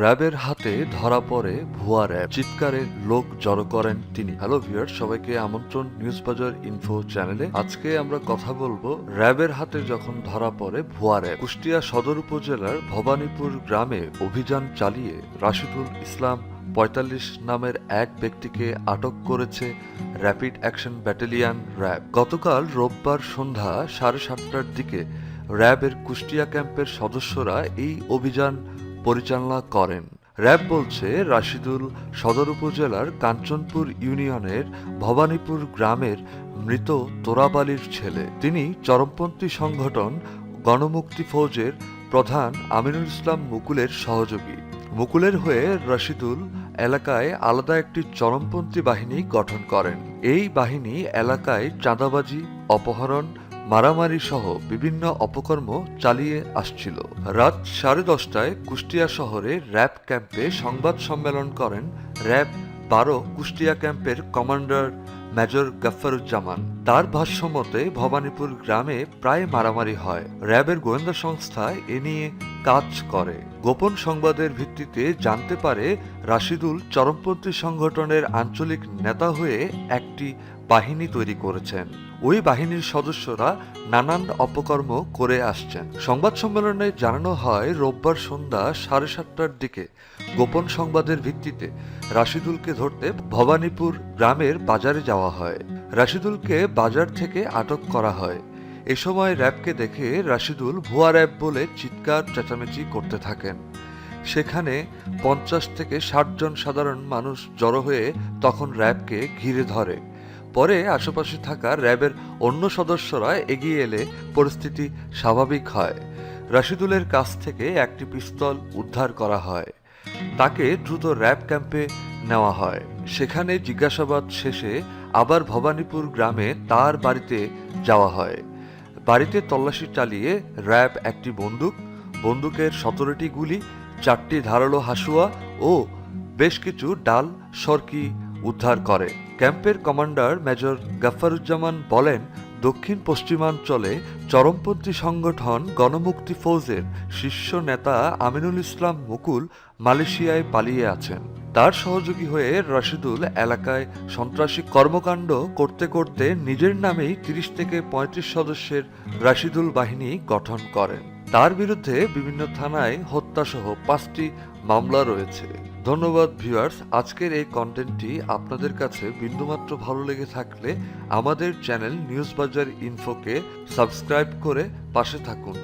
র্যাবের হাতে ধরা পড়ে ভুয়া র্যাব। চিৎকারে লোক জড়ো করেন তিনি। হ্যালো ভিউয়ার সবাইকে আমন্ত্রণ নিউজ বাজার ইনফো চ্যানেলে। আজকে আমরা কথা বলব র্যাবের হাতে যখন ধরা পড়ে ভুয়া র্যাব। কুষ্টিয়া সদর উপজেলার ভবানীপুর গ্রামে অভিযান চালিয়ে রাশিদুল ইসলাম পঁয়তাল্লিশ নামের এক ব্যক্তিকে আটক করেছে র্যাপিড অ্যাকশন ব্যাটালিয়ন র্যাব। গতকাল রোববার সন্ধ্যা সাড়ে সাতটার দিকে র্যাবের কুষ্টিয়া ক্যাম্পের সদস্যরা এই অভিযান পরিচালনা করেন। র্যাব বলছে, রাশিদুল সদর উপজেলার কাঞ্চনপুর ইউনিয়নের ভবানীপুর গ্রামের মৃত তোরাবালির ছেলে। তিনি চরমপন্থী সংগঠন গণমুক্তি ফৌজের প্রধান আমিনুল ইসলাম মুকুলের সহযোগী। মুকুলের হয়ে রশিদুল এলাকায় আলাদা একটি চরমপন্থী বাহিনী গঠন করেন। এই বাহিনী এলাকায় চাঁদাবাজি, অপহরণ মারামারি সহ বিভিন্ন অপকর্ম চালিয়ে আসছিল। রাত সাড়ে দশটায় কুষ্টিয়া শহরে র্যাব ক্যাম্পে সংবাদ সম্মেলন করেন র্যাব বারো কুষ্টিয়া ক্যাম্পের কমান্ডার মেজর গাফারুজ্জামান। তার ভাষ্যমতে, ভবানীপুর গ্রামে প্রায় মারামারি হয়। র্যাবের গোয়েন্দা সংস্থা এ নিয়ে কাজ করে। গোপন সংবাদের ভিত্তিতে জানতে পারে, রাশিদুল চরমপন্থী সংগঠনের আঞ্চলিক নেতা হয়ে একটি বাহিনী তৈরি করেছেন। ওই বাহিনীর সদস্যরা নানান অপকর্ম করে আসছেন। সংবাদ সম্মেলনে জানানো হয়, রোববার সন্ধ্যা সাড়ে সাতটার দিকে গোপন সংবাদের ভিত্তিতে রাশিদুলকে ধরতে ভবানীপুর গ্রামের বাজারে যাওয়া হয়। রাশিদুলকে বাজার থেকে আটক করা হয়। এ সময় র্যাবকে দেখে রাশিদুল ভুয়া র্যাব বলে চিৎকার, চেঁচামেচি করতে থাকেন। সেখানে পঞ্চাশ থেকে ষাট জন সাধারণ মানুষ জড়ো হয়ে তখন র্যাবকে ঘিরে ধরে। পরে আশেপাশে থাকা র্যাবের অন্য সদস্যরা এগিয়ে এলে পরিস্থিতি স্বাভাবিক হয়। রাশিদুলের কাছ থেকে একটি পিস্তল উদ্ধার করা হয়। তাকে দ্রুত র্যাব ক্যাম্পে নেওয়া হয়। সেখানে জিজ্ঞাসাবাদ শেষে আবার ভবানীপুর গ্রামে তার বাড়িতে যাওয়া হয়। বাড়িতে তল্লাশি চালিয়ে র্যাব একটি বন্দুক, বন্দুকের সতেরোটি গুলি, চারটি ধারালো হাসুয়া ও বেশ কিছু ডাল, সরকি উদ্ধার করে। ক্যাম্পের কমান্ডার মেজর গাফারুজ্জামান বলেন, দক্ষিণ পশ্চিমাঞ্চলে চরমপন্থী সংগঠন গণমুক্তি ফৌজের শীর্ষ নেতা আমিনুল ইসলাম মুকুল মালয়েশিয়ায় পালিয়ে আছেন। তার সহযোগী হয়ে রশিদুল এলাকায় সন্ত্রাসী কর্মকাণ্ড করতে করতে নিজের নামেই তিরিশ থেকে পঁয়ত্রিশ সদস্যের রাশিদুল বাহিনী গঠন করেন। তার বিরুদ্ধে বিভিন্ন থানায় হত্যাসহ পাঁচটি মামলা রয়েছে। ধন্যবাদ ভিউয়ার্স আজকের এই কন্টেন্টটি আপনাদের কাছে বিন্দুমাত্র ভালো লেগে থাকলে আমাদের চ্যানেল নিউজ বাজার ইনফোকে সাবস্ক্রাইব করে পাশে থাকুন।